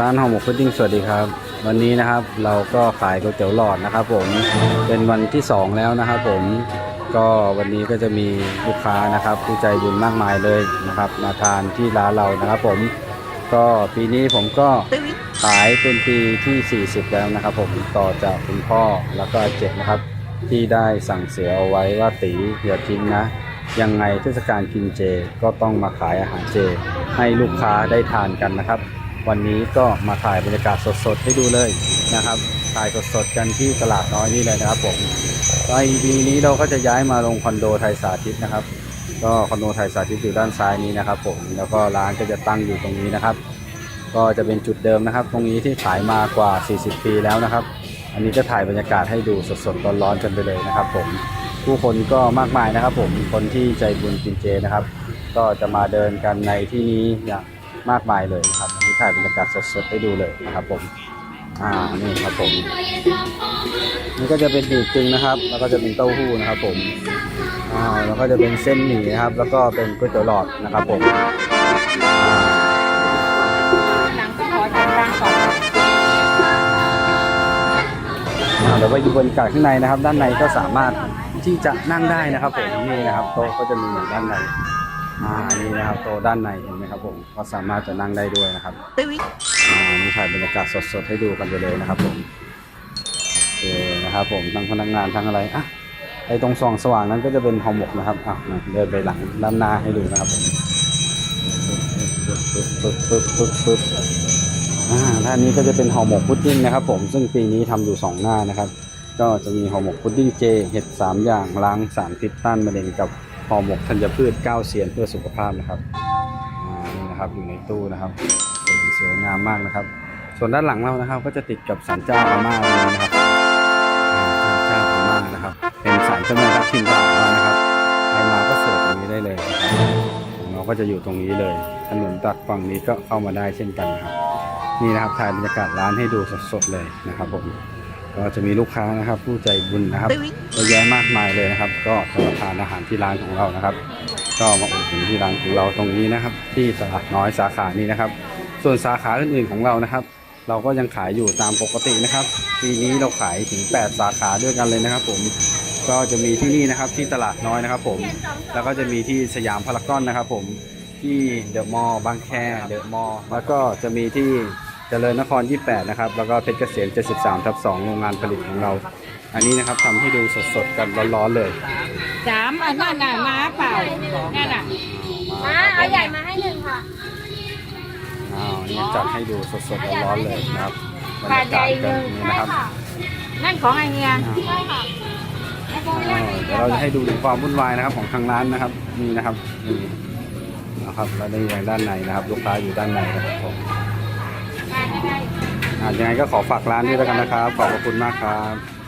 ร้านห่อหมกพุดดิ้งสวัสดีครับ วันนี้นะครับเราก็ขายก๋วยเตี๋ยวหลอดนะครับ ผมเป็นวันที่สองแล้วนะครับ ผมก็วันนี้ก็จะมีลูกค้านะครับ ผู้ใจบุญมากมายเลยนะครับ มาทานที่ร้านเรานะครับ ผมก็ปีนี้ผมก็ขายเป็นปีที่ 40 แล้วนะครับ ผมต่อจากคุณพ่อแล้วก็เจ็ดนะครับ ที่ได้สั่งเสียเอาไว้ว่าตีอย่าทิ้งนะยังไงเทศกาลกินเจก็ต้องมาขายอาหารเจ ให้ลูกค้าได้ทานกันนะครับ วันนี้ก็มาถ่ายบรรยากาศสดๆ ให้ดูเลยนะครับ ถ่ายสดๆ กันที่ตลาดน้อยนี่เลยนะครับผมในปีนี้เราก็จะย้ายมาลงคอนโดไทยสาธิตนะครับ ก็คอนโดไทยสาธิตอยู่ด้านซ้ายนี้นะครับ ผม แล้วก็ร้านก็จะตั้งอยู่ตรงนี้นะครับ ก็จะเป็นจุดเดิมนะครับ ตรงนี้ที่ขายมากว่า 40 ปีแล้วนะครับ อันนี้ก็ถ่ายบรรยากาศให้ดูสดๆร้อนๆกันไปเลยนะครับ ผม ผู้คนก็มากมายนะครับ ผม คนที่ใจบุญกินเจนะครับ ก็จะมาเดินกันในที่นี้อย่างมากมายเลยนะครับ อันนี้ถ่ายบรรยากาศสดๆให้ดูเลยนะครับผมอ่านี่ครับผมนี่ก็จะเป็นหมี่กึ่งนะครับ แล้วก็จะเป็นเต้าหู้นะครับ ผมอ่าแล้วก็จะเป็นเส้นหมี่นะครับ แล้วก็เป็นก๋วยเตี๋ยวหลอดนะครับผมอ่าหนังก็ขอจัดตั้งก่อนอ่าเดี๋ยวไปดูบรรยากาศข้างในนะครับ ด้านในก็สามารถที่จะนั่งได้นะครับผมนี่นะครับโต๊ะก็จะมีอยู่ด้านใน อ่านี่นะครับโต๊ะด้านในเห็นไหมครับผมก็สามารถจะนั่งได้ด้วยนะครับตึ้ยอ่านี่ถ่ายบรรยากาศสดๆให้ดูกันไปเลยนะครับผมโอเคนะครับผมทั้งพนักงานทั้งอะไรอะไอ้ตรงส่องสว่างนั้นก็จะเป็นห่อหมกนะครับอะมาเดินไปหลังด้านหน้าให้ดูนะครับผมปึ๊บปึ๊บปึ๊บปึ๊บปึ๊บอ่าท่านนี้ก็จะเป็นห่อหมกพุดดิ้งนะครับ ผมซึ่งปีนี้ทำอยู่ 2 หน้านะครับ ก็จะมีห่อหมกพุดดิ้งเจเห็ด3อย่างล้างสารพิษต้านมะเร็งกับ ห่อหมกธัญพืช9เสียนเพื่อสุขภาพนะครับอ่านี่นะครับอยู่ในตู้นะครับสวยงามมากนะครับ ส่วนด้านหลังเรานะครับ ก็จะติดกับศาลเจ้าอาม่าตรงนี้นะครับอ่าศาลเจ้าอาม่านะครับ เป็นศาลเจ้าแม่ทับทิมตลาดเรานะครับใครมาก็เสิร์ฟตรงนี้ได้เลยเราก็จะอยู่ตรงนี้เลยถนนตัดฝั่งนี้ก็เข้ามาได้เช่นกันครับ นี่นะครับถ่ายบรรยากาศร้านให้ดูสดๆเลยนะครับผม ก็จะมีลูกค้านะครับ ผู้ใจบุญนะครับตึ้ยเยอะแยะมากมายเลยนะครับ ก็จะมาทานอาหารที่ร้านของเรานะครับ ก็มาอุดหนุนที่ร้านของเราตรงนี้นะครับ ที่ตลาดน้อยสาขานี้นะครับ ส่วนสาขาอื่นๆของเรานะครับ เราก็ยังขายอยู่ตามปกตินะครับ ปีนี้เราขายถึง 8 สาขาด้วยกันเลยนะครับ ผมก็จะมีที่นี่นะครับที่ตลาดน้อยนะครับ ผมแล้วก็จะมีที่สยามพารากอนนะครับ ผมที่เดอะมอลล์บางแคเดอะมอลล์แล้วก็จะมีที่ เจริญนคร 28 นะครับ แล้วก็เพชรเกษม 73 ทับ 2 โรงงานผลิตของเรา อันนี้นะครับทำให้ดูสดๆ กันร้อนๆเลยสามอันนั้นน่ะม้าเปล่านั่นน่ะมาเอาใหญ่มาให้หนึ่งค่ะอ้าวนี่จัดให้ดูสดๆร้อนๆเลยนะครับบรรขาดยาใหกาญ่ศหกันนึ่งนี่นะครับนั่นของไอเฮียใช่ค่ะอ่าเดี๋ยวเราจะให้ดูถึงความวุ่นวายนะครับของทางร้านนะครับนี่นะครับนี่นะครับแล้วนี่อย่างด้านในนะครับ ลูกค้าอยู่ด้านในนะครับผม อ่ายังไงก็ขอฝากร้านด้วยแล้วกันนะครับ ขอบพระคุณมากครับ